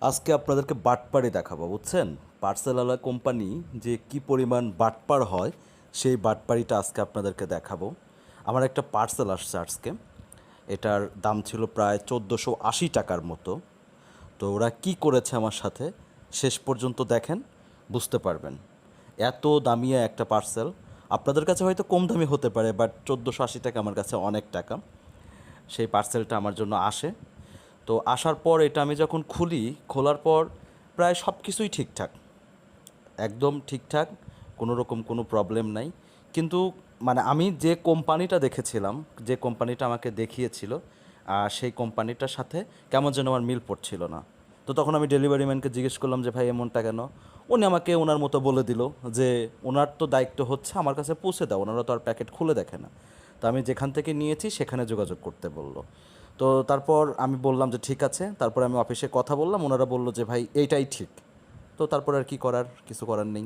আজকে আপনাদেরকে বাটপাড়ি দেখাবো, বুঝছেন? পার্সেলওয়ালা কোম্পানি যে কি পরিমাণ বাটপার হয়, সেই বাটপাড়িটা আজকে আপনাদেরকে দেখাবো। আমার একটা পার্সেল আসছে আজকে। এটার দাম ছিল প্রায় চোদ্দোশো আশি টাকার মতো। তো ওরা কি করেছে আমার সাথে, শেষ পর্যন্ত দেখেন, বুঝতে পারবেন। এত দামিয়া একটা পার্সেল। আপনাদের কাছে হয়তো কম দামি হতে পারে, বাট চোদ্দোশো আশি টাকা আমার কাছে অনেক টাকা। সেই পার্সেলটা আমার জন্য আসে। তো আসার পর এটা আমি যখন খুলি, খোলার পর প্রায় সব কিছুই ঠিকঠাক। একদম ঠিকঠাক, কোনো রকম কোনো প্রবলেম নাই। কিন্তু মানে আমি যে কোম্পানিটা দেখেছিলাম, যে কোম্পানিটা আমাকে দেখিয়েছিল আর সেই কোম্পানিটার সাথে কেমন যেন আমার মিল পড়ছিল না। তো তখন আমি ডেলিভারি ম্যানকে জিজ্ঞেস করলাম যে, ভাই, এমনটা কেন? উনি আমাকে ওনার মতো বলে দিল যে, ওনার তো দায়িত্ব হচ্ছে আমার কাছে পৌঁছে দাও, ওনারা তো আর প্যাকেট খুলে দেখে না। তো আমি যেখান থেকে নিয়েছি, সেখানে যোগাযোগ করতে বলল। তো তারপর আমি বললাম যে ঠিক আছে, তারপর আমি অফিসে কথা বললাম, ওনারা বলল যে ভাই এইটাই ঠিক। তো তারপর আর কি করার, কিছু করার নেই।